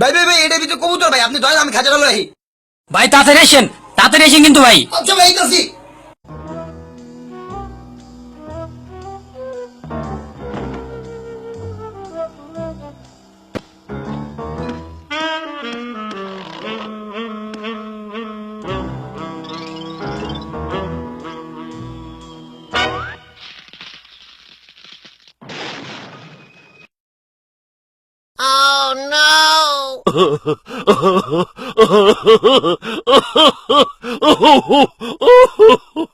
ভাই ভাই ভাই এটা ভিতরে কবুতর ভাই। আপনি ধরেন আমি খাঁচা লই ভাই তাড়াতাড়ি আসেন তাড়াতাড়ি আসেন কিন্তু ভাই। আচ্ছা ভাই Oh,